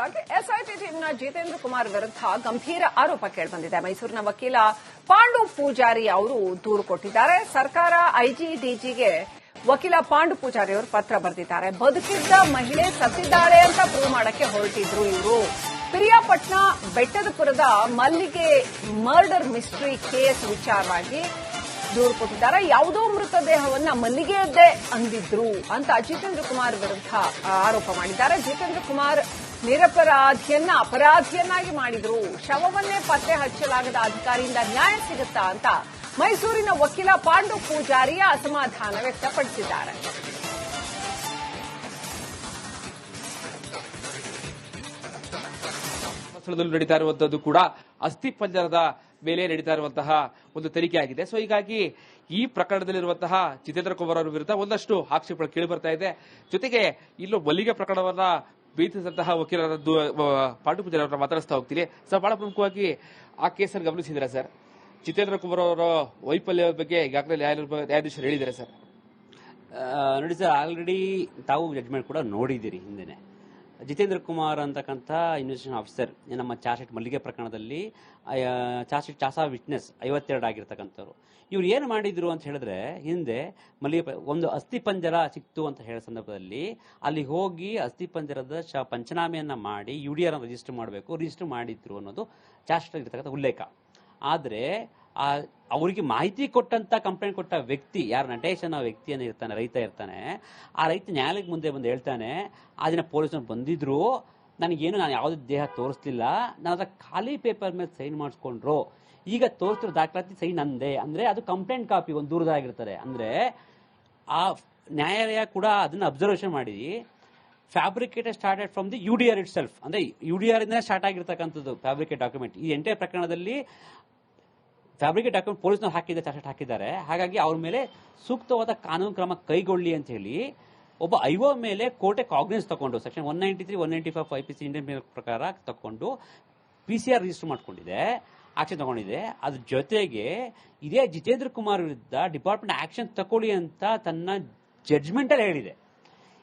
ವಿಚಾರಕ್ಕಾಗಿ SIT ಟೀಮ್ನ ಜಿತೇಂದ್ರ ಕುಮಾರ್ ವಿರುದ್ಧ ಗಂಭೀರ ಆರೋಪ ಕೇಳಿಬಂದಿದೆ. ಮೈಸೂರಿನ ವಕೀಲ ಪಾಂಡು ಪೂಜಾರಿ ಅವರು ದೂರು ಕೊಟ್ಟಿದ್ದಾರೆ. ಸರ್ಕಾರ ಐಜಿಡಿಜಿಗೆ ವಕೀಲ ಪಾಂಡು ಪೂಜಾರಿ ಅವರು ಪತ್ರ ಬರೆದಿದ್ದಾರೆ. ಬದುಕಿದ್ದ ಮಹಿಳೆ ಸತ್ತಿದ್ದಾರೆ ಅಂತ ಪ್ರೂವ್ ಮಾಡಕ್ಕೆ ಹೊರಟಿದ್ರು ಇವರು. ಪಿರಿಯಾಪಟ್ನ ಬೆಟ್ಟದಪುರದ ಮಲ್ಲಿಗೆ ಮರ್ಡರ್ ಮಿಸ್ಟ್ರಿ ಕೇಸ್ ವಿಚಾರವಾಗಿ ದೂರು ಕೊಟ್ಟಿದ್ದಾರೆ. ಯಾವುದೋ ಮೃತದೇಹವನ್ನ ಮಲ್ಲಿಗೆಯದ್ದೇ ಅಂದಿದ್ರು ಅಂತ ಜಿತೇಂದ್ರ ಕುಮಾರ್ ವಿರುದ್ಧ ಆರೋಪ ಮಾಡಿದ್ದಾರೆ. ಜಿತೇಂದ್ರ ಕುಮಾರ್ ನಿರಪರಾಧಿಯನ್ನ ಅಪರಾಧಿಯನ್ನಾಗಿ ಮಾಡಿದ್ರು. ಶವವನ್ನೇ ಪತ್ತೆ ಹಚ್ಚಲಾಗದ ಅಧಿಕಾರಿಯಿಂದ ನ್ಯಾಯ ಸಿಗುತ್ತಾ ಅಂತ ಮೈಸೂರಿನ ವಕೀಲ ಪಾಂಡು ಪೂಜಾರಿಯ ಅಸಮಾಧಾನ ವ್ಯಕ್ತಪಡಿಸಿದ್ದಾರೆ. ಸ್ಥಳದಲ್ಲಿ ನಡೀತಾ ಇರುವಂತದ್ದು ಕೂಡ ಅಸ್ಥಿ ಪಂಜರದ ಮೇಲೆ ನಡೀತಾ ಇರುವಂತಹ ಒಂದು ತನಿಖೆ ಆಗಿದೆ. ಸೊ ಹೀಗಾಗಿ ಈ ಪ್ರಕರಣದಲ್ಲಿರುವಂತಹ ಜಿತೇಂದ್ರ ಕುಮಾರ್ ಅವರ ವಿರುದ್ಧ ಒಂದಷ್ಟು ಆಕ್ಷೇಪಗಳು ಕೇಳಿ ಬರ್ತಾ ಇದೆ. ಜೊತೆಗೆ ಇಲ್ಲೂ ಮಲ್ಲಿಗೆ ಪ್ರಕರಣವನ್ನ ಬೀತಿಸಿದಂತಹ ವಕೀಲರ ಪಾಂಡು ಪೂಜಾರಿ ಅವರನ್ನ ಮಾತಾಡಿಸ್ತಾ ಹೋಗ್ತೀನಿ. ಸರ್, ಬಹಳ ಪ್ರಮುಖವಾಗಿ ಆ ಕೇಸನ್ನು ಗಮನಿಸಿದ್ರೆ ಸರ್? ಜಿತೇಂದ್ರ ಕುಮಾರ್ ಅವರ ವೈಫಲ್ಯದ ಬಗ್ಗೆ ಈಗಾಗಲೇ ನ್ಯಾಯಾಧೀಶರು ಹೇಳಿದ್ದಾರೆ ಸರ್. ನೋಡಿ ಸರ್ ಆಲ್ರೆಡಿ ತಾವು ಜಡ್ಜ್ಮೆಂಟ್ ಕೂಡ ನೋಡಿದ್ದೀರಿ ಹಿಂದೆನೆ. ಜಿತೇಂದ್ರ ಕುಮಾರ್ ಅಂತಕ್ಕಂಥ ಇನ್ವೆಸ್ಟಿಗೇಷನ್ ಆಫೀಸರ್ ನಮ್ಮ ಚಾರ್ಜ್ ಮಲ್ಲಿಗೆ ಪ್ರಕರಣದಲ್ಲಿ ಚಾರ್ಜ್ ಚಾಸಾ ವಿಟ್ನೆಸ್ ಐವತ್ತೆರಡು ಆಗಿರ್ತಕ್ಕಂಥವ್ರು. ಇವ್ರು ಏನು ಮಾಡಿದ್ರು ಅಂತ ಹೇಳಿದ್ರೆ, ಹಿಂದೆ ಮಲ್ಲಿಗೆ ಒಂದು ಅಸ್ಥಿ ಪಂಜರ ಸಿಕ್ತು ಅಂತ ಹೇಳಿದ ಸಂದರ್ಭದಲ್ಲಿ, ಅಲ್ಲಿ ಹೋಗಿ ಅಸ್ಥಿ ಪಂಜರದ ಶ, ಪಂಚನಾಮೆಯನ್ನು ಮಾಡಿ ಯು ಡಿ ಆರ್ ರಿಜಿಸ್ಟರ್ ಮಾಡಬೇಕು ರಿಜಿಸ್ಟರ್ ಮಾಡಿದ್ರು ಅನ್ನೋದು ಚಾರ್ಜ್ ಇರ್ತಕ್ಕಂಥ ಉಲ್ಲೇಖ. ಆದರೆ ಆ, ಅವರಿಗೆ ಮಾಹಿತಿ ಕೊಟ್ಟಂತ ಕಂಪ್ಲೇಂಟ್ ಕೊಟ್ಟ ವ್ಯಕ್ತಿ, ಯಾರು ನಟೇಶ್ ಅನ್ನೋ ವ್ಯಕ್ತಿಯನ್ನು ಇರ್ತಾನೆ, ರೈತ ಇರ್ತಾನೆ, ಆ ರೈತ ನ್ಯಾಯಾಲಯಕ್ಕೆ ಮುಂದೆ ಬಂದು ಹೇಳ್ತಾನೆ, ಆ ದಿನ ಪೊಲೀಸರು ಬಂದಿದ್ರು, ನನಗೇನು ನಾನು ಯಾವುದೇ ದೇಹ ತೋರಿಸ್ಲಿಲ್ಲ, ನಾನು ಅದ ಖಾಲಿ ಪೇಪರ್ ಮೇಲೆ ಸೈನ್ ಮಾಡಿಸ್ಕೊಂಡ್ರು. ಈಗ ತೋರಿಸ್ತಿರೋ ದಾಖಲಾತಿ ಸೈನ್ ಅಂದೆ ಅಂದರೆ ಅದು ಕಂಪ್ಲೇಂಟ್ ಕಾಪಿ ಒಂದು ದೂರದಾಗಿರ್ತಾರೆ ಅಂದರೆ ಆ ನ್ಯಾಯಾಲಯ ಕೂಡ ಅದನ್ನು ಅಬ್ಸರ್ವೇಷನ್ ಮಾಡಿ. Fabricated started from the U D R itself ಅಂದರೆ ಯು ಡಿ ಆರ್ ಇಂದ ಸ್ಟಾರ್ಟ್ ಆಗಿರ್ತಕ್ಕಂಥದ್ದು ಫ್ಯಾಬ್ರಿಕೇಟ್ ಡಾಕ್ಯುಮೆಂಟ್ ಈ ಎಂಟೇ ಪ್ರಕರಣದಲ್ಲಿ ಫ್ಯಾಬ್ರಿಕೇಟ್ ಡಾಕ್ಯುಮೆಂಟ್ ಪೊಲೀಸ್ನವ್ರು ಹಾಕಿದ್ದಾರೆ ಚಾರ್ಜ್ ಹಾಕಿದ್ದಾರೆ. ಹಾಗಾಗಿ ಅವ್ರ ಮೇಲೆ ಸೂಕ್ತವಾದ ಕಾನೂನು ಕ್ರಮ ಕೈಗೊಳ್ಳಿ ಅಂತ ಹೇಳಿ ಒಬ್ಬ ಐಒ ಮೇಲೆ ಕೋರ್ಟೆ ಕಾಗ್ನೆನ್ಸ್ ತಗೊಂಡು section one ninety three one ninety five I P C Indian ಪ್ರಕಾರ ತಗೊಂಡು ಪಿ ಸಿ ಆರ್ ರಿಜಿಸ್ಟರ್ ಮಾಡ್ಕೊಂಡಿದೆ ಆಕ್ಷನ್ ತಗೊಂಡಿದೆ. ಅದ್ರ ಜೊತೆಗೆ ಇದೇ ಜಿತೇಂದ್ರ ಕುಮಾರ್ ವಿರುದ್ಧ ಡಿಪಾರ್ಟ್ಮೆಂಟ್ ಆಕ್ಷನ್ ತಗೊಳ್ಳಿ ಅಂತ ತನ್ನ ಜಡ್ಜ್ಮೆಂಟ್ ಅಲ್ಲಿ ಹೇಳಿದೆ.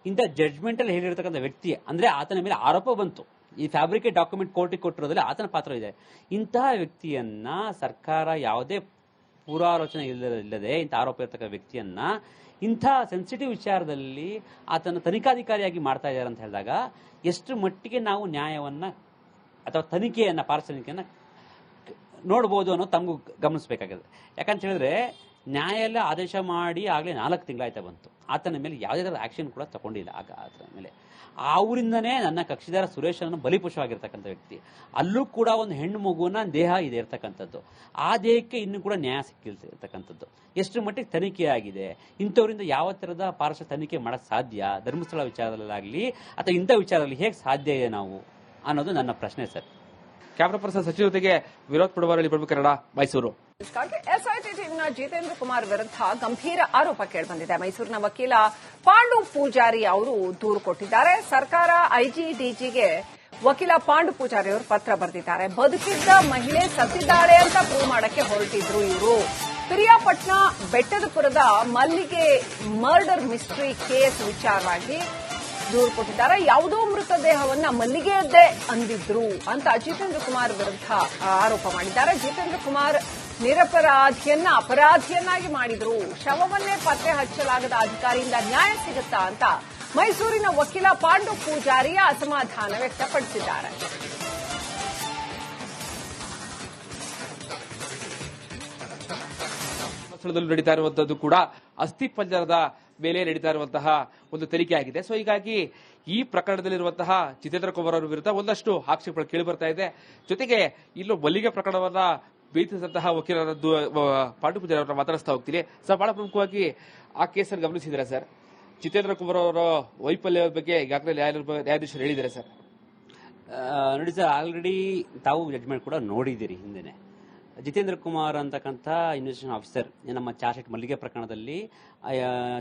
ಇಂಥ ಜಡ್ಜ್ಮೆಂಟ್ ಅಲ್ಲಿ ಹೇಳಿರ್ತಕ್ಕಂಥ ವ್ಯಕ್ತಿ, ಅಂದ್ರೆ ಆತನ ಮೇಲೆ ಆರೋಪ ಬಂತು. ಈ ಫ್ಯಾಬ್ರಿಕೇಟ್ ಡಾಕ್ಯುಮೆಂಟ್ ಕೋರ್ಟಿಗೆ ಕೊಟ್ಟಿರೋದ್ರಲ್ಲಿ ಆತನ ಪಾತ್ರ ಇದೆ. ಇಂತಹ ವ್ಯಕ್ತಿಯನ್ನ ಸರ್ಕಾರ ಯಾವುದೇ ಪೂರ್ವಾಲೋಚನೆ ಇಲ್ಲದೆ ಇಂಥ ಆರೋಪ ಇರತಕ್ಕ ವ್ಯಕ್ತಿಯನ್ನ ಇಂಥ ಸೆನ್ಸಿಟಿವ್ ವಿಚಾರದಲ್ಲಿ ಆತನ ತನಿಖಾಧಿಕಾರಿಯಾಗಿ ಮಾಡ್ತಾ ಇದ್ದಾರೆ ಅಂತ ಹೇಳಿದಾಗ ಎಷ್ಟು ಮಟ್ಟಿಗೆ ನಾವು ನ್ಯಾಯವನ್ನ ಅಥವಾ ತನಿಖೆಯನ್ನ ಪಾರ್ಸನಿಕೆಯನ್ನ ನೋಡ್ಬೋದು ಅನ್ನೋದು ತಮಗೂ ಗಮನಿಸಬೇಕಾಗಿದೆ. ಯಾಕಂತ ಹೇಳಿದ್ರೆ ನ್ಯಾಯಾಲಯ ಆದೇಶ ಮಾಡಿ ಆಗಲೇ ನಾಲ್ಕು ತಿಂಗಳಾಯ್ತಾ ಬಂತು. ಆತನ ಮೇಲೆ ಯಾವುದೇ ಥರದ ಆಕ್ಷನ್ ಕೂಡ ತಗೊಂಡಿಲ್ಲ. ಆಗ ಆತನ ಮೇಲೆ. ಆ ಊರಿಂದನೇ ನನ್ನ ಕಕ್ಷಿದಾರ ಸುರೇಶನನ್ನು ಬಲಿಪುಷವಾಗಿರ್ತಕ್ಕಂಥ ವ್ಯಕ್ತಿ. ಅಲ್ಲೂ ಕೂಡ ಒಂದು ಹೆಣ್ಣು ಮಗುವಿನ ದೇಹ ಇದೆ ಇರ್ತಕ್ಕಂಥದ್ದು. ಆ ದೇಹಕ್ಕೆ ಇನ್ನೂ ಕೂಡ ನ್ಯಾಯ ಸಿಕ್ಕಿರ್ತಕ್ಕಂಥದ್ದು ಎಷ್ಟು ಮಟ್ಟಿಗೆ ತನಿಖೆ ಆಗಿದೆ? ಇಂಥವರಿಂದ ಯಾವ ಥರದ ಪಾರ್ಶ್ವ ತನಿಖೆ ಮಾಡಕ್ ಸಾಧ್ಯ? ಧರ್ಮಸ್ಥಳ ವಿಚಾರದಲ್ಲಾಗಲಿ ಅಥವಾ ಇಂಥ ವಿಚಾರದಲ್ಲಿ ಹೇಗೆ ಸಾಧ್ಯ ಇದೆ ನಾವು? ಅನ್ನೋದು ನನ್ನ ಪ್ರಶ್ನೆ ಸರ್. ಕ್ಯಾಮ್ರಾ ಪರ್ಸನ್ ಸಚಿವ ಜೊತೆಗೆ ವಿರೋಧ ಪಡುವರಲ್ಲಿ ಪ್ರಭು ಕನ್ನಡ, ಮೈಸೂರು. ಎಸ್ಐಟಿ ಟೀಮ್ನ ಜಿತೇಂದ್ರ ಕುಮಾರ್ ವಿರುದ್ಧ ಗಂಭೀರ ಆರೋಪ ಕೇಳಿಬಂದಿದೆ. ಮೈಸೂರಿನ ವಕೀಲ ಪಾಂಡು ಪೂಜಾರಿ ಅವರು ದೂರು ಕೊಟ್ಟಿದ್ದಾರೆ. ಸರ್ಕಾರ ಐಜಿಡಿಜಿಗೆ ವಕೀಲ ಪಾಂಡು ಪೂಜಾರಿ ಅವರು ಪತ್ರ ಬರೆದಿದ್ದಾರೆ. ಬದುಕಿದ್ದ ಮಹಿಳೆ ಸತ್ತಿದ್ದಾರೆ ಅಂತ ಪ್ರೂವ್ ಮಾಡಕ್ಕೆ ಹೊರಟಿದ್ರು ಇವರು. ಪಿರಿಯಾಪಟ್ನ ಬೆಟ್ಟದಪುರದ ಮಲ್ಲಿಗೆ ಮರ್ಡರ್ ಮಿಸ್ಟ್ರಿ ಕೇಸ್ ವಿಚಾರವಾಗಿ ದೂರು ಕೊಟ್ಟಿದ್ದಾರೆ. ಯಾವುದೋ ಮೃತದೇಹವನ್ನ ಮಲ್ಲಿಗೆಯದ್ದೇ ಅಂದಿದ್ರು ಅಂತ ಜಿತೇಂದ್ರ ಕುಮಾರ್ ವಿರುದ್ಧ ಆರೋಪ ಮಾಡಿದ್ದಾರೆ. ಜಿತೇಂದ್ರ ಕುಮಾರ್ ನಿರಪರಾಧಿಯನ್ನ ಅಪರಾಧಿಯನ್ನಾಗಿ ಮಾಡಿದ್ರು. ಶವವನ್ನೇ ಪತ್ತೆ ಹಚ್ಚಲಾಗದ ಅಧಿಕಾರಿಯಿಂದ ನ್ಯಾಯ ಸಿಗುತ್ತಾ ಅಂತ ಮೈಸೂರಿನ ವಕೀಲ ಪಾಂಡು ಪೂಜಾರಿಯ ಅಸಮಾಧಾನ ವ್ಯಕ್ತಪಡಿಸಿದ್ದಾರೆ. ಸ್ಥಳದಲ್ಲಿ ನಡೀತಾ ಇರುವಂತದ್ದು ಕೂಡ ಅಸ್ಥಿ ಪಂಜರದ ಮೇಲೆ ನಡೀತಾ ಇರುವಂತಹ ಒಂದು ತನಿಖೆ ಆಗಿದೆ. ಸೊ ಹೀಗಾಗಿ ಈ ಪ್ರಕರಣದಲ್ಲಿರುವಂತಹ ಜಿತೇಂದ್ರ ಕುಮಾರ್ ಅವರ ವಿರುದ್ಧ ಒಂದಷ್ಟು ಆಕ್ಷೇಪಗಳು ಕೇಳಿ ಬರ್ತಾ ಇದೆ. ಜೊತೆಗೆ ಇಲ್ಲೂ ಮಲ್ಲಿಗೆ ಪ್ರಕರಣವನ್ನ ಬೀತಿಸಿದಂತಹ ವಕೀಲರದ್ದು ಪಾಂಡು ಪೂಜಾರಿ ಅವರನ್ನ ಮಾತಾಡಿಸ್ತಾ ಹೋಗ್ತೀನಿ. ಸರ್ ಬಹಳ ಪ್ರಮುಖವಾಗಿ ಆ ಕೇಸನ್ನು ಗಮನಿಸಿದ್ರೆ ಸರ್? ಜಿತೇಂದ್ರ ಕುಮಾರ್ ಅವರ ವೈಫಲ್ಯದ ಬಗ್ಗೆ ಈಗಾಗಲೇ ನ್ಯಾಯಾಧೀಶರು ಹೇಳಿದ್ದಾರೆ ಸರ್. ನೋಡಿ ಸರ್ ಆಲ್ರೆಡಿ ತಾವು ಜಡ್ಜ್ಮೆಂಟ್ ಕೂಡ ನೋಡಿದ್ದೀರಿ ಹಿಂದೆನೆ. ಜಿತೇಂದ್ರ ಕುಮಾರ್ ಅಂತಕ್ಕಂಥ ಇನ್ವೆಸ್ಟಿಗೇಷನ್ ಆಫೀಸರ್ ನಮ್ಮ ಚಾರ್ಜ್ ಮಲ್ಲಿಗೆ ಪ್ರಕರಣದಲ್ಲಿ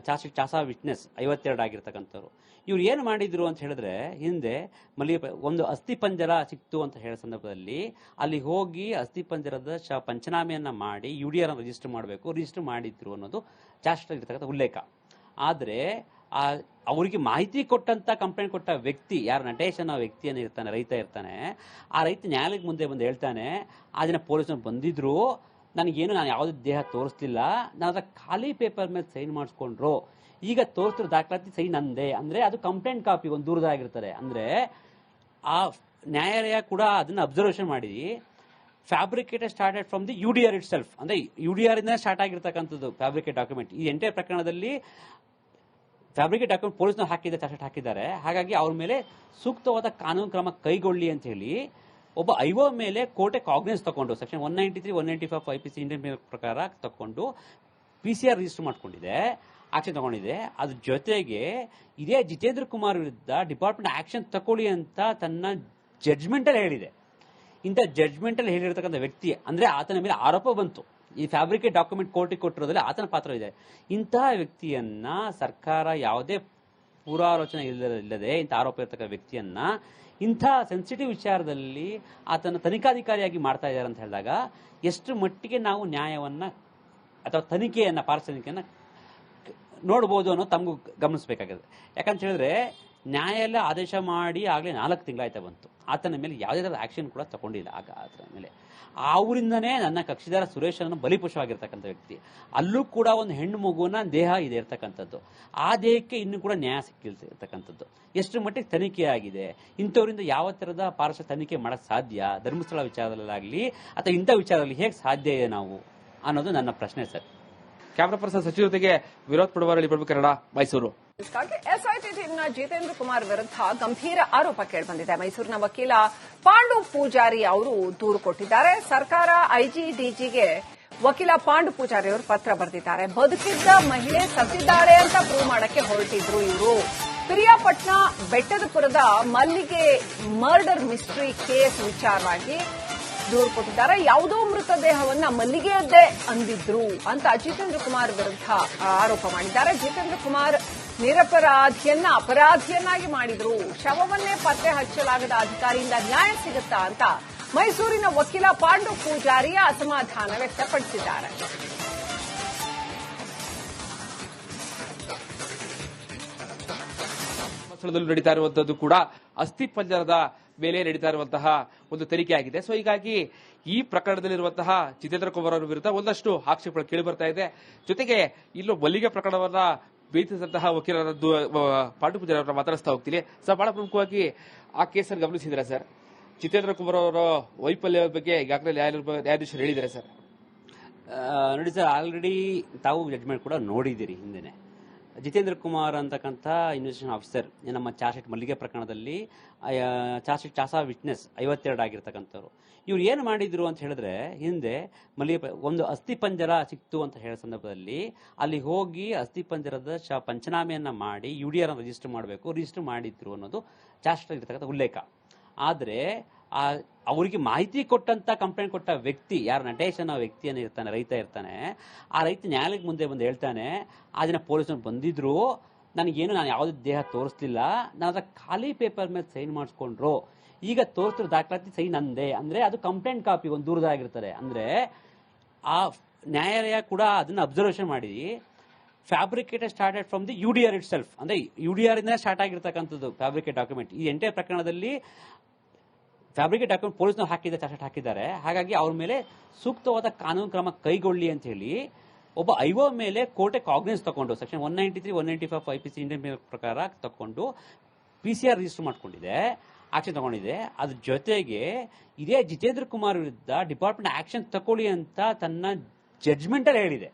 ಚಾರ್ಜ್ ಚಾಸಾ ವಿಟ್ನೆಸ್ ಐವತ್ತೆರಡು ಆಗಿರ್ತಕ್ಕಂಥವ್ರು. ಇವ್ರು ಏನು ಮಾಡಿದ್ರು ಅಂತ ಹೇಳಿದ್ರೆ, ಹಿಂದೆ ಮಲ್ಲಿಗೆ ಒಂದು ಅಸ್ಥಿ ಪಂಜರ ಸಿಕ್ತು ಅಂತ ಹೇಳಿದ ಸಂದರ್ಭದಲ್ಲಿ, ಅಲ್ಲಿ ಹೋಗಿ ಅಸ್ಥಿ ಪಂಜರದ ಶ, ಪಂಚನಾಮೆಯನ್ನು ಮಾಡಿ ಯು ಡಿ ಆರ್ ರಿಜಿಸ್ಟರ್ ಮಾಡಬೇಕು ರಿಜಿಸ್ಟರ್ ಮಾಡಿದ್ರು ಅನ್ನೋದು ಚಾರ್ಜ್ ಇರ್ತಕ್ಕಂಥ ಉಲ್ಲೇಖ. ಆದರೆ ಆ, ಅವರಿಗೆ ಮಾಹಿತಿ ಕೊಟ್ಟಂತ ಕಂಪ್ಲೇಂಟ್ ಕೊಟ್ಟ ವ್ಯಕ್ತಿ, ಯಾರು ನಟೇಶ್ ಅನ್ನೋ ವ್ಯಕ್ತಿಯನ್ನು ಇರ್ತಾನೆ, ರೈತ ಇರ್ತಾನೆ, ಆ ರೈತ ನ್ಯಾಯಾಲಯಕ್ಕೆ ಮುಂದೆ ಬಂದು ಹೇಳ್ತಾನೆ, ಆ ದಿನ ಪೊಲೀಸರು ಬಂದಿದ್ರು, ನನಗೇನು ನಾನು ಯಾವುದೇ ದೇಹ ತೋರಿಸ್ಲಿಲ್ಲ, ನಾನು ಅದ ಖಾಲಿ ಪೇಪರ್ ಮೇಲೆ ಸೈನ್ ಮಾಡಿಸ್ಕೊಂಡ್ರು. ಈಗ ತೋರಿಸಿರೋ ದಾಖಲಾತಿ ಸೈನ್ ಅಂದೆ ಅಂದರೆ ಅದು ಕಂಪ್ಲೇಂಟ್ ಕಾಪಿ ಒಂದು ದೂರದಾಗಿರ್ತಾರೆ ಅಂದರೆ ಆ ನ್ಯಾಯಾಲಯ ಕೂಡ ಅದನ್ನು ಅಬ್ಸರ್ವೇಷನ್ ಮಾಡಿ fabricated started from the U D R itself ಅಂದರೆ ಯು ಡಿ ಆರ್ ಇಂದ ಸ್ಟಾರ್ಟ್ ಆಗಿರ್ತಕ್ಕಂಥದ್ದು ಫ್ಯಾಬ್ರಿಕೇಟ್ ಡಾಕ್ಯುಮೆಂಟ್ ಈ ಎಂಟೇ ಪ್ರಕರಣದಲ್ಲಿ ಫ್ಯಾಬ್ರಿಕೇಟ್ ಡಾಕ್ಯುಮೆಂಟ್ ಪೊಲೀಸ್ನವ್ರು ಹಾಕಿದ್ದಾರೆ ಚಾರ್ಜ್ ಹಾಕಿದ್ದಾರೆ. ಹಾಗಾಗಿ ಅವ್ರ ಮೇಲೆ ಸೂಕ್ತವಾದ ಕಾನೂನು ಕ್ರಮ ಕೈಗೊಳ್ಳಿ ಅಂತ ಹೇಳಿ ಒಬ್ಬ ಐಒ ಮೇಲೆ ಕೋರ್ಟೆ ಕಾಗ್ನೆನ್ಸ್ ತಗೊಂಡು section one ninety three one ninety five I P C Indian ಪ್ರಕಾರ ತಗೊಂಡು ಪಿ ಸಿ ಆರ್ ರಿಜಿಸ್ಟರ್ ಮಾಡ್ಕೊಂಡಿದೆ ಆಕ್ಷನ್ ತಗೊಂಡಿದೆ. ಅದ್ರ ಜೊತೆಗೆ ಇದೇ ಜಿತೇಂದ್ರ ಕುಮಾರ್ ವಿರುದ್ಧ ಡಿಪಾರ್ಟ್ಮೆಂಟ್ ಆಕ್ಷನ್ ತಗೊಳ್ಳಿ ಅಂತ ತನ್ನ ಜಡ್ಜ್ಮೆಂಟ್ ಅಲ್ಲಿ ಹೇಳಿದೆ. ಇಂಥ ಜಡ್ಜ್ಮೆಂಟ್ ಅಲ್ಲಿ ಹೇಳಿರ್ತಕ್ಕಂಥ ವ್ಯಕ್ತಿ, ಅಂದ್ರೆ ಆತನ ಮೇಲೆ ಆರೋಪ ಬಂತು. ಈ ಫ್ಯಾಬ್ರಿಕೇಟ್ ಡಾಕ್ಯುಮೆಂಟ್ ಕೋರ್ಟಿಗೆ ಕೊಟ್ಟಿರೋದ್ರಲ್ಲಿ ಆತನ ಪಾತ್ರ ಇದೆ. ಇಂತಹ ವ್ಯಕ್ತಿಯನ್ನ ಸರ್ಕಾರ ಯಾವುದೇ ಪೂರ್ವಾಲೋಚನೆ ಇಲ್ಲದೆ ಇಂಥ ಆರೋಪ ಇರತಕ್ಕ ವ್ಯಕ್ತಿಯನ್ನ ಇಂಥ ಸೆನ್ಸಿಟಿವ್ ವಿಚಾರದಲ್ಲಿ ಆತನ ತನಿಖಾಧಿಕಾರಿಯಾಗಿ ಮಾಡ್ತಾ ಇದ್ದಾರೆ ಅಂತ ಹೇಳಿದಾಗ ಎಷ್ಟು ಮಟ್ಟಿಗೆ ನಾವು ನ್ಯಾಯವನ್ನ ಅಥವಾ ತನಿಖೆಯನ್ನ ಪಾರ್ಸನಿಕೆಯನ್ನ ನೋಡ್ಬೋದು ಅನ್ನೋ ತಮಗೂ ಗಮನಿಸಬೇಕಾಗಿದೆ. ಯಾಕಂತ ಹೇಳಿದ್ರೆ ನ್ಯಾಯಾಲಯ ಆದೇಶ ಮಾಡಿ ಆಗಲೇ ನಾಲ್ಕು ತಿಂಗಳಾಯ್ತಾ ಬಂತು. ಆತನ ಮೇಲೆ ಯಾವುದೇ ಥರದ ಆಕ್ಷನ್ ಕೂಡ ತಗೊಂಡಿಲ್ಲ ಆಗ ಆತನ ಮೇಲೆ. ಆ ಊರಿಂದನೇ ನನ್ನ ಕಕ್ಷಿದಾರ ಸುರೇಶ್ ಅನ್ನೋ ಬಲಿಪುಷವಾಗಿರ್ತಕ್ಕಂಥ ವ್ಯಕ್ತಿ. ಅಲ್ಲೂ ಕೂಡ ಒಂದು ಹೆಣ್ಣು ಮಗುವಿನ ದೇಹ ಇದೆ ಇರ್ತಕ್ಕಂಥದ್ದು. ಆ ದೇಹಕ್ಕೆ ಇನ್ನೂ ಕೂಡ ನ್ಯಾಯ ಸಿಕ್ಕಿರ್ತಕ್ಕಂಥದ್ದು. ಎಷ್ಟು ಮಟ್ಟಿಗೆ ತನಿಖೆ ಆಗಿದೆ? ಇಂಥವರಿಂದ ಯಾವ ಥರದ ಪಾರ್ಶ್ವ ತನಿಖೆ ಮಾಡಕ್ ಸಾಧ್ಯ? ಧರ್ಮಸ್ಥಳ ವಿಚಾರದಲ್ಲಾಗಲಿ ಅಥವಾ ಇಂಥ ವಿಚಾರದಲ್ಲಿ ಹೇಗೆ ಸಾಧ್ಯ ಇದೆ ನಾವು ಅನ್ನೋದು ನನ್ನ ಪ್ರಶ್ನೆ ಸರ್. ಕ್ಯಾಮ್ರಾ ಪರ್ಸನ್ ಸಚಿವ ಜೊತೆಗೆ ವಿರೋಧ ಪಡುವರಲ್ಲಿ ಪ್ರಭು ಕನ್ನಡ, ಮೈಸೂರು. ಎಸ್ಐಟಿ ಟೀಮ್ನ ಜಿತೇಂದ್ರ ಕುಮಾರ್ ವಿರುದ್ಧ ಗಂಭೀರ ಆರೋಪ ಕೇಳಿಬಂದಿದೆ. ಮೈಸೂರಿನ ವಕೀಲ ಪಾಂಡು ಪೂಜಾರಿ ಅವರು ದೂರು ಕೊಟ್ಟಿದ್ದಾರೆ. ಸರ್ಕಾರ ಐಜಿ ಡಿಜಿಗೆ ವಕೀಲ ಪಾಂಡು ಪೂಜಾರಿ ಅವರು ಪತ್ರ ಬರೆದಿದ್ದಾರೆ. ಬದುಕಿದ್ದ ಮಹಿಳೆ ಸತ್ತಿದ್ದಾರೆ ಅಂತ ಪ್ರೂವ್ ಮಾಡಕ್ಕೆ ಹೊರಟಿದ್ರು ಇವರು. ಪಿರಿಯಾಪಟ್ನ ಬೆಟ್ಟದಪುರದ ಮಲ್ಲಿಗೆ ಮರ್ಡರ್ ಮಿಸ್ಟ್ರಿ ಕೇಸ್ ವಿಚಾರವಾಗಿ ದೂರು ಕೊಟ್ಟಿದ್ದಾರೆ ಯಾವುದೋ ಮೃತದೇಹವನ್ನ ಮಲ್ಲಿಗೆಯದ್ದೇ ಅಂದಿದ್ರು ಅಂತ ಜಿತೇಂದ್ರ ಕುಮಾರ್ ವಿರುದ್ಧ ಆರೋಪ ಮಾಡಿದ್ದಾರೆ. ಜಿತೇಂದ್ರ ಕುಮಾರ್ ನಿರಪರಾಧಿಯನ್ನ ಅಪರಾಧಿಯನ್ನಾಗಿ ಮಾಡಿದ್ರು. ಶವವನ್ನೇ ಪತ್ತೆ ಹಚ್ಚಲಾಗದ ಅಧಿಕಾರಿಯಿಂದ ನ್ಯಾಯ ಸಿಗುತ್ತಾ ಅಂತ ಮೈಸೂರಿನ ವಕೀಲ ಪಾಂಡು ಪೂಜಾರಿಯ ಅಸಮಾಧಾನ ವ್ಯಕ್ತಪಡಿಸಿದ್ದಾರೆ. ನಡೀತಾ ಇರುವಂತದ್ದು ಕೂಡ ಅಸ್ಥಿ ಪಂಜರದ ಮೇಲೆ ನಡೀತಾ ಇರುವಂತಹ ಒಂದು ತನಿಖೆ ಆಗಿದೆ. ಸೊ ಹೀಗಾಗಿ ಈ ಪ್ರಕರಣದಲ್ಲಿರುವಂತಹ ಜಿತೇಂದ್ರ ಕುಮಾರ್ ಅವರ ವಿರುದ್ಧ ಒಂದಷ್ಟು ಆಕ್ಷೇಪಗಳು ಕೇಳಿ ಬರ್ತಾ ಇದೆ. ಜೊತೆಗೆ ಇಲ್ಲೂ ಮಲ್ಲಿಗೆ ಪ್ರಕರಣವನ್ನ ಬೇಯಿಸಿದಂತಹ ವಕೀಲರ ಪಾಂಡು ಪೂಜಾರಿ ಅವರನ್ನ ಮಾತಾಡಿಸ್ತಾ ಹೋಗ್ತೀನಿ. ಸರ್ ಬಹಳ ಪ್ರಮುಖವಾಗಿ ಆ ಕೇಸನ್ನು ಗಮನಿಸಿದ್ರೆ ಸರ್? ಜಿತೇಂದ್ರ ಕುಮಾರ್ ಅವರ ವೈಫಲ್ಯ ಬಗ್ಗೆ ಈಗಾಗಲೇ ನ್ಯಾಯಾಧೀಶರು ಹೇಳಿದ್ದಾರೆ ಸರ್. ನೋಡಿ ಸರ್ ಆಲ್ರೆಡಿ ತಾವು ಜಡ್ಜ್ಮೆಂಟ್ ಕೂಡ ನೋಡಿದ್ದೀರಿ ಹಿಂದೆನೆ. ಜಿತೇಂದ್ರ ಕುಮಾರ್ ಅಂತಕ್ಕಂಥ ಇನ್ವೆಸ್ಟಿಗೇಷನ್ ಆಫೀಸರ್ ನಮ್ಮ ಚಾರ್ಜ್ ಶೀಟ್ ಮಲ್ಲಿಗೆ ಪ್ರಕರಣದಲ್ಲಿ ಚಾರ್ಜ್ ಶೀಟ್ ಚಾಸಾ ವಿಟ್ನೆಸ್ ಐವತ್ತೆರಡು ಆಗಿರ್ತಕ್ಕಂಥವ್ರು. ಇವ್ರು ಏನು ಮಾಡಿದ್ರು ಅಂತ ಹೇಳಿದ್ರೆ, ಹಿಂದೆ ಮಲ್ಲಿಗೆ ಒಂದು ಅಸ್ಥಿ ಪಂಜರ ಸಿಕ್ತು ಅಂತ ಹೇಳಿದ ಸಂದರ್ಭದಲ್ಲಿ, ಅಲ್ಲಿ ಹೋಗಿ ಅಸ್ಥಿ ಪಂಜರದ ಶ, ಪಂಚನಾಮೆಯನ್ನು ಮಾಡಿ ಯು ಡಿ ಆರ್ ರಿಜಿಸ್ಟರ್ ಮಾಡಬೇಕು ರಿಜಿಸ್ಟರ್ ಮಾಡಿದ್ರು ಅನ್ನೋದು ಚಾರ್ಜ್ ಶೀಟ್ ಇರ್ತಕ್ಕಂಥ ಉಲ್ಲೇಖ. ಆದ್ರೆ ಆ, ಅವರಿಗೆ ಮಾಹಿತಿ ಕೊಟ್ಟಂತ ಕಂಪ್ಲೇಂಟ್ ಕೊಟ್ಟ ವ್ಯಕ್ತಿ, ಯಾರು ನಟೇಶ್ ಅನ್ನೋ ವ್ಯಕ್ತಿಯನ್ನು ಇರ್ತಾನೆ, ರೈತ ಇರ್ತಾನೆ, ಆ ರೈತ ನ್ಯಾಯಾಲಯಕ್ಕೆ ಮುಂದೆ ಬಂದು ಹೇಳ್ತಾನೆ, ಆ ದಿನ ಪೊಲೀಸರು ಬಂದಿದ್ರು, ನನಗೇನು ನಾನು ಯಾವುದೇ ದೇಹ ತೋರಿಸ್ಲಿಲ್ಲ, ನಾನು ಅದ್ರ ಖಾಲಿ ಪೇಪರ್ ಮೇಲೆ ಸೈನ್ ಮಾಡಿಸ್ಕೊಂಡ್ರು. ಈಗ ತೋರಿಸಿರೋ ದಾಖಲಾತಿ ಸೈನ್ ಅಂದೆ ಅಂದ್ರೆ ಅದು ಕಂಪ್ಲೇಂಟ್ ಕಾಪಿ ಒಂದು ದೂರದಾಗಿರ್ತಾರೆ ಅಂದ್ರೆ ಆ ನ್ಯಾಯಾಲಯ ಕೂಡ ಅದನ್ನ ಅಬ್ಸರ್ವೇಷನ್ ಮಾಡಿ fabricated started from the U D R itself ಅಂದ್ರೆ ಯು ಡಿ ಆರ್ ಇಂದ ಸ್ಟಾರ್ಟ್ ಆಗಿರ್ತಕ್ಕಂಥದ್ದು ಫ್ಯಾಬ್ರಿಕೇಟ್ ಡಾಕ್ಯುಮೆಂಟ್ ಈ ಎಂಟೇ ಪ್ರಕರಣದಲ್ಲಿ ಫ್ಯಾಬ್ರಿಕೇಟ್ ಹಾಕೊಂಡು ಪೊಲೀಸ್ನ ಹಾಕಿದ್ದಾರೆ ಚಾರ್ಜ್ ಹಾಕಿದ್ದಾರೆ. ಹಾಗಾಗಿ ಅವ್ರ ಮೇಲೆ ಸೂಕ್ತವಾದ ಕಾನೂನು ಕ್ರಮ ಕೈಗೊಳ್ಳಿ ಅಂತ ಹೇಳಿ ಒಬ್ಬ ಐಒ ಮೇಲೆ ಕೋರ್ಟೆ ಕಾಗ್ನೆನ್ಸ್ ತಗೊಂಡು section one ninety three one ninety five I P C Indian ಪ್ರಕಾರ ತಗೊಂಡು ಪಿ ಸಿ ಆರ್ ರಿಜಿಸ್ಟರ್ ಮಾಡ್ಕೊಂಡಿದೆ ಆಕ್ಷನ್ ತಗೊಂಡಿದೆ. ಅದ್ರ ಜೊತೆಗೆ ಇದೇ ಜಿತೇಂದ್ರ ಕುಮಾರ್ ವಿರುದ್ಧ ಡಿಪಾರ್ಟ್ಮೆಂಟ್ ಆಕ್ಷನ್ ತಗೊಳ್ಳಿ ಅಂತ ತನ್ನ ಜಡ್ಜ್ಮೆಂಟ್ ಅಲ್ಲಿ ಹೇಳಿದೆ.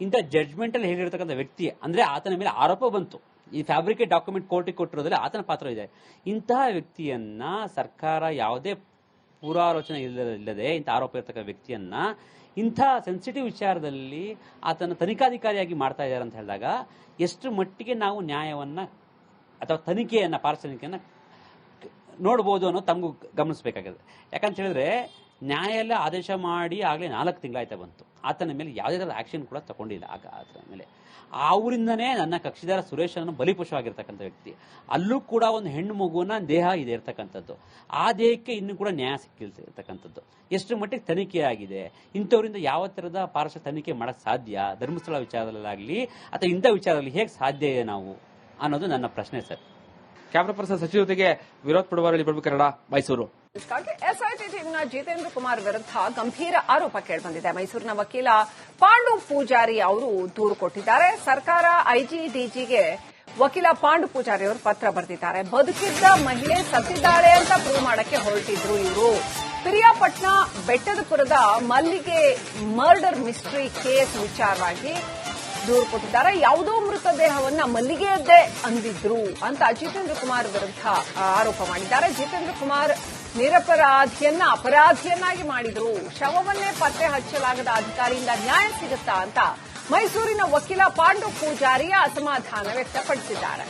ಇಂಥ ಜಡ್ಜ್ಮೆಂಟ್ ಅಲ್ಲಿ ಹೇಳಿರ್ತಕ್ಕಂಥ ವ್ಯಕ್ತಿ, ಅಂದ್ರೆ ಆತನ ಮೇಲೆ ಆರೋಪ ಬಂತು. ಈ ಫ್ಯಾಬ್ರಿಕೇಟ್ ಡಾಕ್ಯುಮೆಂಟ್ ಕೋರ್ಟಿಗೆ ಕೊಟ್ಟಿರೋದ್ರಲ್ಲಿ ಆತನ ಪಾತ್ರ ಇದೆ. ಇಂತಹ ವ್ಯಕ್ತಿಯನ್ನ ಸರ್ಕಾರ ಯಾವುದೇ ಪೂರ್ವಾಲೋಚನೆ ಇಲ್ಲದೆ ಇಂಥ ಆರೋಪ ಇರತಕ್ಕ ವ್ಯಕ್ತಿಯನ್ನ ಇಂಥ ಸೆನ್ಸಿಟಿವ್ ವಿಚಾರದಲ್ಲಿ ಆತನ ತನಿಖಾಧಿಕಾರಿಯಾಗಿ ಮಾಡ್ತಾ ಇದ್ದಾರೆ ಅಂತ ಹೇಳಿದಾಗ ಎಷ್ಟು ಮಟ್ಟಿಗೆ ನಾವು ನ್ಯಾಯವನ್ನ ಅಥವಾ ತನಿಖೆಯನ್ನ ಪಾರ್ಸನಿಕೆಯನ್ನ ನೋಡ್ಬೋದು ಅನ್ನೋ ತಮಗೂ ಗಮನಿಸಬೇಕಾಗಿದೆ. ಯಾಕಂತ ಹೇಳಿದ್ರೆ ನ್ಯಾಯಾಲಯ ಆದೇಶ ಮಾಡಿ ಆಗಲೇ ನಾಲ್ಕು ತಿಂಗಳಾಯ್ತಾ ಬಂತು. ಆತನ ಮೇಲೆ ಯಾವುದೇ ಥರದ ಆಕ್ಷನ್ ಕೂಡ ತಗೊಂಡಿಲ್ಲ ಆಗ ಆತನ ಮೇಲೆ. ಆ ಊರಿಂದನೇ ನನ್ನ ಕಕ್ಷಿದಾರ ಸುರೇಶ್ ಅನ್ನು ಬಲಿಪಶುವಾಗಿರ್ತಕ್ಕಂಥ ವ್ಯಕ್ತಿ. ಅಲ್ಲೂ ಕೂಡ ಒಂದು ಹೆಣ್ಣು ಮಗುವಿನ ದೇಹ ಇದೆ ಇರ್ತಕ್ಕಂಥದ್ದು. ಆ ದೇಹಕ್ಕೆ ಇನ್ನೂ ಕೂಡ ನ್ಯಾಯ ಸಿಕ್ಕಿರ್ತಕ್ಕಂಥದ್ದು ಎಷ್ಟು ಮಟ್ಟಿಗೆ ತನಿಖೆ ಆಗಿದೆ? ಇಂಥವರಿಂದ ಯಾವ ಥರದ ಪಾರ್ಶ್ವ ತನಿಖೆ ಮಾಡಕ್ ಸಾಧ್ಯ? ಧರ್ಮಸ್ಥಳ ವಿಚಾರದಲ್ಲಾಗಲಿ ಅಥವಾ ಇಂಥ ವಿಚಾರದಲ್ಲಿ ಹೇಗೆ ಸಾಧ್ಯ ಇದೆ ನಾವು? ಅನ್ನೋದು ನನ್ನ ಪ್ರಶ್ನೆ ಸರ್. ಕ್ಯಾಮ್ರಾ ಪರ್ಸನ್ ಸಚಿವ ಜೊತೆಗೆ ವಿರೋಧ ಪಡುವ ಕನ್ನಡ ಮೈಸೂರು. ಇದಕ್ಕಾಗಿ ಎಸ್ಐಟಿ ಟೀಮ್ನ ಜಿತೇಂದ್ರ ಕುಮಾರ್ ವಿರುದ್ಧ ಗಂಭೀರ ಆರೋಪ ಕೇಳಿಬಂದಿದೆ. ಮೈಸೂರಿನ ವಕೀಲ ಪಾಂಡು ಪೂಜಾರಿ ಅವರು ದೂರು ಕೊಟ್ಟಿದ್ದಾರೆ. ಸರ್ಕಾರ ಐಜಿ ಡಿಜಿಗೆ ವಕೀಲ ಪಾಂಡು ಪೂಜಾರಿ ಅವರು ಪತ್ರ ಬರೆದಿದ್ದಾರೆ. ಬದುಕಿದ್ದ ಮಹಿಳೆ ಸತ್ತಿದ್ದಾಳೆ ಅಂತ ಪ್ರೂವ್ ಮಾಡಕ್ಕೆ ಹೊರಟಿದ್ರು ಇವರು. ಪಿರಿಯಾಪಟ್ನ ಬೆಟ್ಟದಪುರದ ಮಲ್ಲಿಗೆ ಮರ್ಡರ್ ಮಿಸ್ಟ್ರಿ ಕೇಸ್ ವಿಚಾರವಾಗಿ ದೂರು ಕೊಟ್ಟಿದ್ದಾರೆ. ಯಾವುದೋ ಮೃತದೇಹವನ್ನ ಮಲ್ಲಿಗೆಯದ್ದೇ ಅಂದಿದ್ರು ಅಂತ ಜಿತೇಂದ್ರ ಕುಮಾರ್ ವಿರುದ್ಧ ಆರೋಪ ಮಾಡಿದ್ದಾರೆ. ಜಿತೇಂದ್ರ ಕುಮಾರ್ ನಿರಪರಾಧಿಯನ್ನ ಅಪರಾಧಿಯನ್ನಾಗಿ ಮಾಡಿದ್ರು. ಶವವನ್ನೇ ಪತ್ತೆ ಹಚ್ಚಲಾಗದ ಅಧಿಕಾರಿಯಿಂದ ನ್ಯಾಯ ಸಿಗುತ್ತಾ ಅಂತ ಮೈಸೂರಿನ ವಕೀಲ ಪಾಂಡು ಪೂಜಾರಿಯ ಅಸಮಾಧಾನ ವ್ಯಕ್ತಪಡಿಸಿದ್ದಾರೆ.